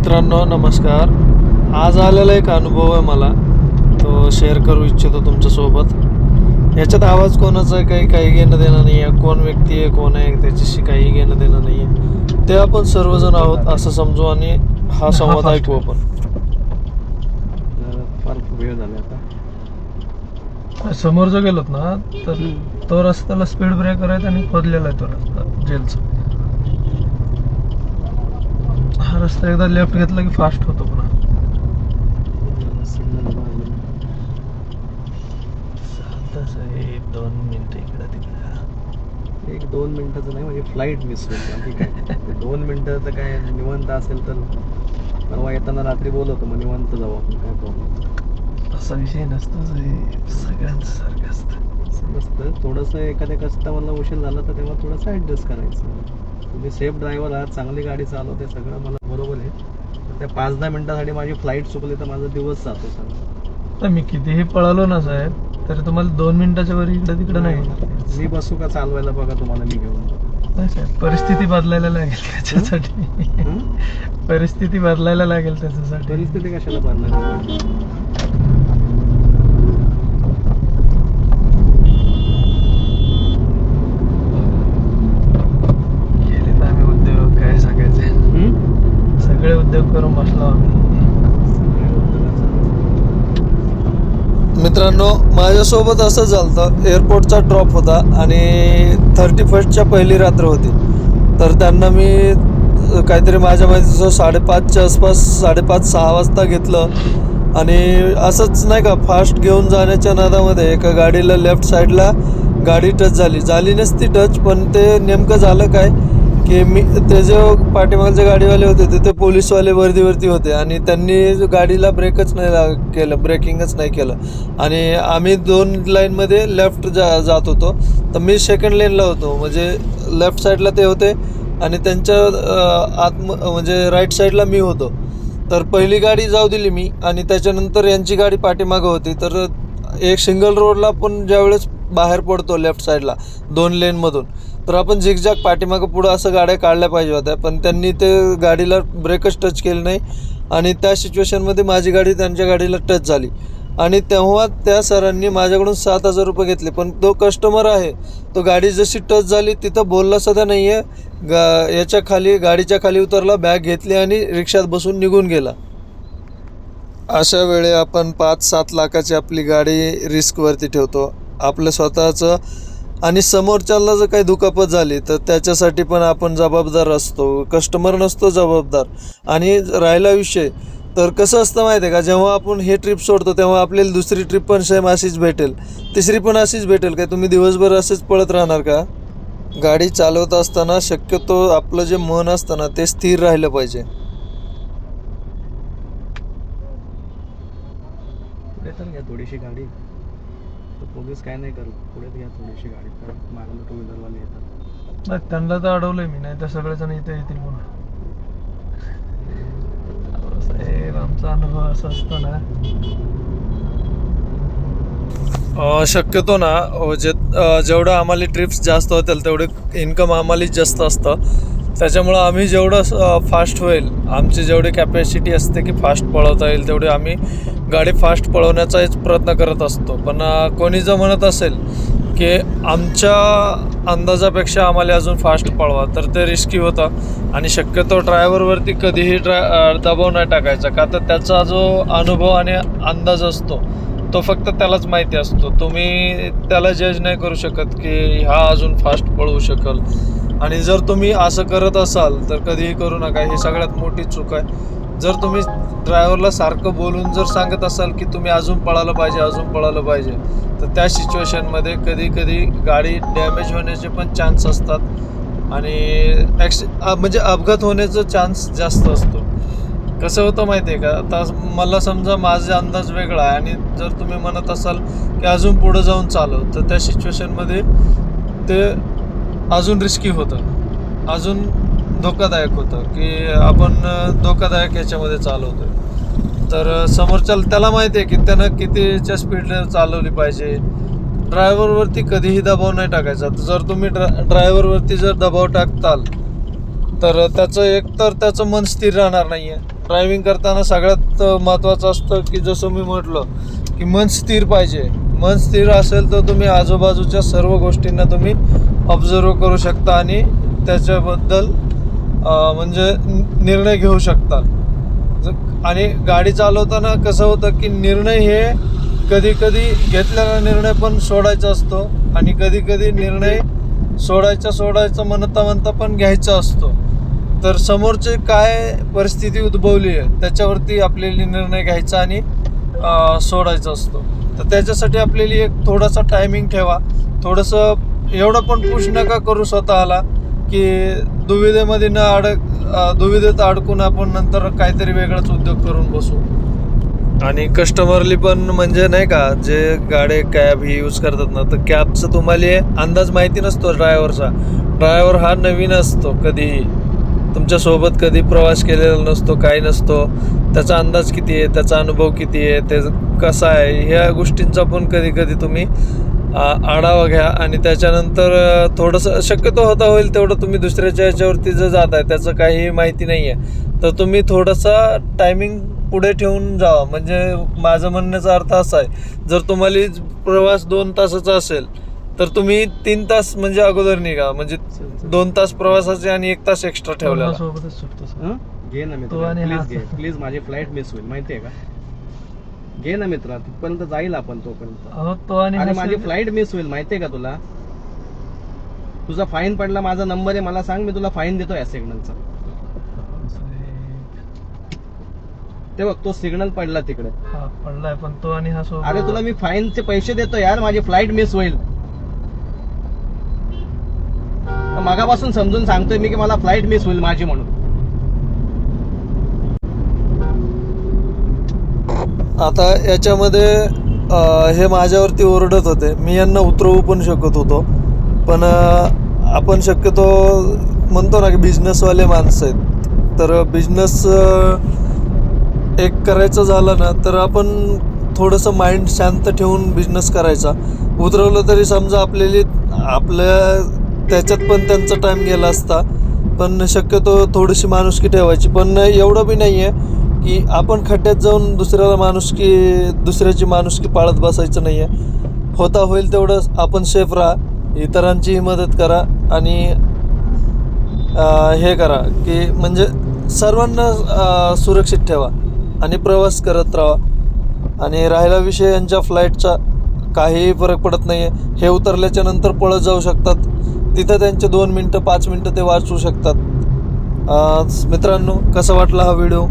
मित्रांनो नमस्कार. आज आलेला एक अनुभव आहे मला. तो शेअर करू इच्छितो तुमच्यासोबत. याच्यात आवाज कोणाचा आहे काही काही घेणं देणं नाही आहे कोण व्यक्ती आहे कोण आहे त्याच्याशी काही घेणं देणं नाही आहे ते आपण सर्वजण आहोत असं समजू आणि हा संवाद ऐकू आपण. वेळ झाला आता. समोर जर गेलोत ना तर तो रस्त्याला स्पीड ब्रेकर आहे आणि खोदलेला आहे तो रस्ता जेलचा हा रस्ता एकदा लेफ्ट घेतला की फास्ट होतो पुन्हा. साहेब दोन मिनिटं इकडं तिकडं. एक दोन मिनिटाचं नाही म्हणजे फ्लाईट मिस होईल. काय ते दोन मिनिटं तर काय निवांत असेल तर परवा येताना रात्री बोलवतो मग निवांत जाऊ आपण काय प्रॉब्लेम असा विषय नसतो सगळ्यांचं सारखं असतं. नसतं. थोडंसं एखाद्या कस्टमरला उशीर झाला तर तेव्हा थोडंसं ॲडजस्ट करायचं. तुम्ही सेफ ड्रायव्हर आहात चांगली गाडी चालवते सगळं मला बरोबर आहे. पण त्या पाच दहा मिनिटासाठी माझी फ्लाईट चुकली तर माझा दिवस जातो तर मी कितीही पळालो ना साहेब तरी तुम्हाला दोन मिनिटाच्या वर इकडं तिकडं नाही. मी बसू का चालवायला बघा तुम्हाला मी घेऊन. नाही साहेब परिस्थिती बदलायला लागेल त्याच्यासाठी. हं? परिस्थिती बदलायला लागेल त्याच्यासाठी. परिस्थिती कशाला बदलायची केले तर आम्ही उद्योग काय सांगायचे सगळे करून बसलो. मित्रांनो माझ्यासोबत असं झालं एअरपोर्टचा ड्रॉप होता आणि थर्टी फर्स्टच्या पहिली रात्र होती. तर त्यांना मी काहीतरी माझ्या माहितीचं साडेपाचच्या आसपास साडेपाच सहा वाजता घेतलं. आणि असंच नाही का फास्ट घेऊन जाण्याच्या नादामध्ये एका गाडीला लेफ्ट साईडला गाडी टच झाली. झाली नसती टच पण ते नेमकं झालं काय? की मी ते जे पाठीमागचे गाडीवाले होते ते ते पोलीसवाले वर्दीवरती होते आणि त्यांनी गाडीला ब्रेकच नाही ला- केलं ब्रेकिंगच नाही केलं. आणि आम्ही दोन लाईनमध्ये लेफ्ट जा जात होतो. तर मी सेकंड लेनला होतो. म्हणजे लेफ्ट साईडला ते होते आणि त्यांच्या आत आत्म म्हणजे राईट साईडला मी होतो. तर पहिली गाडी जाऊ दिली मी आणि त्याच्यानंतर यांची गाडी पाठीमागं होती. तर एक सिंगल रोडला पण ज्यावेळेस बाहेर पडतो लेफ्ट साईडला दोन लेनमधून तर आपण झिकझॅक पाठीमागं पुढं असं गाड्या काढल्या पाहिजे होत्या पण त्यांनी ते गाडीला ब्रेकच टच केले नाही. आणि त्या सिच्युएशनमध्ये माझी गाडी त्यांच्या गाडीला टच झाली. आणि तेव्हा त्या सरांनी माझ्याकडून सात हजार रुपये घेतले पण तो कस्टमर आहे तो गाडी जशी टच झाली तिथं बोलला सुद्धा नाही आहे गा याच्या खाली गाडीच्या खाली उतरला बॅग घेतली आणि रिक्षात बसून निघून गेला. अशा वेळी आपण पाच सात लाखाची आपली गाडी रिस्कवरती ठेवतो. आपलं स्वतःचं आणि समोरच्याला जर काही दुखापत झाली तर त्याच्यासाठी पण आपण जबाबदार असतो. कस्टमर नसतो जबाबदार. आणि राहिला विषय तर कसं असतं माहिती आहे का? जेव्हा आपण हे ट्रिप सोडतो तेव्हा आपल्याला दुसरी ट्रिप पण सेम अशीच भेटेल. तिसरी पण अशीच भेटेल काय तुम्ही दिवसभर असेच पळत राहणार का? गाडी चालवत असताना शक्यतो आपलं जे मन असतं ना ते स्थिर राहिलं पाहिजे. घ्या थोडीशी गाडी? तर पोलीस काय नाही करत. पुढे घ्या थोडीशी गाडी तर मागलं टू व्हीलरवाले येतात. नाही त्यांना तर अडवलंय मी नाही तर सगळेजण इथे येतील पुन्हा साहेब आमचा अनुभव असा असतो ना. शक्यतो ना अ, जे अ, जेवढं आम्हाला ट्रिप्स जास्त होतील तेवढे इन्कम आम्हाला जास्त असतं. त्याच्यामुळं आम्ही जेवढं फास्ट होईल आमची जेवढी कॅपॅसिटी असते की फास्ट पळवता येईल तेवढी आम्ही गाडी फास्ट पळवण्याचाच प्रयत्न करत असतो. पण कोणी जर म्हणत असेल की आमच्या अंदाजापेक्षा आम्हाला अजून फास्ट पळवा तर ते रिस्की होतं. आणि शक्यतो ड्रायव्हरवरती कधीही ड्राय दबाव नाही टाकायचा का तर त्याचा जो अनुभव आणि अंदाज असतो तो फक्त त्यालाच माहिती असतो. तुम्ही त्याला जज नाही करू शकत की हा अजून फास्ट पळवू शकल. आणि जर तुम्ही असं करत असाल तर कधीही करू नका. ही सगळ्यात मोठी चूक आहे. जर तुम्ही ड्रायव्हरला सारखं बोलून जर सांगत असाल की तुम्ही अजून पळालं पाहिजे अजून पळालं पाहिजे तर त्या सिच्युएशनमध्ये कधी कधी गाडी डॅमेज होण्याचे पण चान्स असतात. आणि ॲक्सि म्हणजे अपघात होण्याचं चान्स जास्त असतो. कसं होतं माहिती आहे का? आता मला समजा माझा अंदाज वेगळा आहे आणि जर तुम्ही म्हणत असाल की अजून पुढं जाऊन चालव तर त्या सिच्युएशनमध्ये ते अजून रिस्की होतं. अजून धोकादायक होतं की आपण धोकादायक याच्यामध्ये चालवतोय. तर समोरच्या समोरच्याला त्याला माहिती आहे की त्यानं कितीच्या स्पीडने चालवली पाहिजे. ड्रायव्हरवरती कधीही दबाव नाही टाकायचा. तर जर तुम्ही ड्रा ड्रायव्हरवरती जर दबाव टाकताल तर त्याचं एक तर त्याचं मन स्थिर राहणार नाही आहे ड्रायव्हिंग करताना सगळ्यात महत्त्वाचं असतं की जसं मी म्हटलं की मन स्थिर पाहिजे. मन स्थिर असेल तर तुम्ही आजूबाजूच्या सर्व गोष्टींना तुम्ही ऑब्झर्व करू शकता आणि त्याच्याबद्दल म्हणजे निर्णय घेऊ शकता. आणि गाडी चालवताना कसं होतं की निर्णय हे कधी कधी घेतलेला निर्णय पण सोडायचा असतो आणि कधी कधी निर्णय सोडायचा सोडायचा म्हणता म्हणता पण घ्यायचा असतो. तर समोरचे काय परिस्थिती उद्भवली आहे त्याच्यावरती आपल्याला निर्णय घ्यायचा आणि सोडायचा असतो. तर त्याच्यासाठी आपल्याला एक थोडासा टायमिंग ठेवा. थोडंसं एवढं पण पुश नका करू स्वतःला की दुविधेमध्ये न अडक दुविधेत अडकून आपण नंतर काहीतरी वेगळाच उद्योग करून बसू. आणि कस्टमरली पण म्हणजे नाही का जे गाडे कॅब ही यूज करतात ना तर कॅबचं तुम्हाला अंदाज माहिती नसतो ड्रायव्हरचा ड्रायव्हर हा नवीन असतो कधीही. तुमच्यासोबत कधी प्रवास केलेला नसतो काही नसतो. त्याचा अंदाज किती आहे? त्याचा अनुभव किती आहे? ते कसा आहे? ह्या गोष्टींचा पण कधी कधी तुम्ही आ, आढावा घ्या आणि त्याच्यानंतर थोडंसं शक्यतो होता होईल तेवढं तुम्ही दुसऱ्याच्या याच्यावरती जर जात आहे त्याचं काही माहिती नाही आहे तर तुम्ही थोडासा टायमिंग पुढे ठेवून जावा. म्हणजे माझं म्हणण्याचा अर्थ असा आहे जर तुम्हाला प्रवास दोन तासाचा असेल तर तुम्ही तीन तास म्हणजे अगोदर निघा. म्हणजे दोन तास प्रवासाचे आणि एक तास एक्स्ट्रा ठेवलेला. घे ना मित्र प्लीज. घे. प्लीज माझी फ्लाईट मिस होईल माहितीये का? घे ना मित्र तिथपर्यंत जाईल आपण तोपर्यंत. तो आणि माझी फ्लाईट मिस होईल माहितीये का तुला? तुझा फाईन पडला माझा नंबर आहे मला सांग मी तुला फाईन देतो या सिग्नलचा ते बघ तो सिग्नल पडला तिकडे. पडलाय पण तो आणि हा सोबत अरे तुला मी फाईनचे पैसे देतो यार माझी फ्लाईट मिस होईल. मगापासून समजून सांगतोय मी की मला फ्लाईट मिस होईल माझी म्हणून. आता याच्यामध्ये हे माझ्यावरती ओरडत होते. मी यांना उतरवू पण शकत होतो. पण आपण शक्यतो म्हणतो ना की बिझनेसवाले माणसं आहेत. तर बिझनेस एक करायचं झालं ना तर आपण थोडंसं माइंड शांत ठेवून बिझनेस करायचा. उतरवलं तरी समजा आपल्याली आपल्या त्याच्यात पण त्यांचा टाईम गेला असता. पण शक्यतो थोडीशी माणुसकी ठेवायची. पण एवढं बी नाही आहे की आपण खड्ड्यात जाऊन दुसऱ्याला माणुसकी दुसऱ्याची माणुसकी पाळत बसायचं नाही आहे होता होईल तेवढं आपण सेफ राहा. इतरांचीही मदत करा आणि हे करा की म्हणजे सर्वांना सुरक्षित ठेवा आणि प्रवास करत राहा. आणि राहिला विषय यांच्या फ्लाईटचा काहीही फरक पडत नाही आहे हे उतरल्याच्या नंतर पळत जाऊ शकतात. तिथं त्यांचे दोन मिनटं पाच मिनटं ते वाचू शकतात. मित्रांनो कसा वाटला हा व्हिडिओ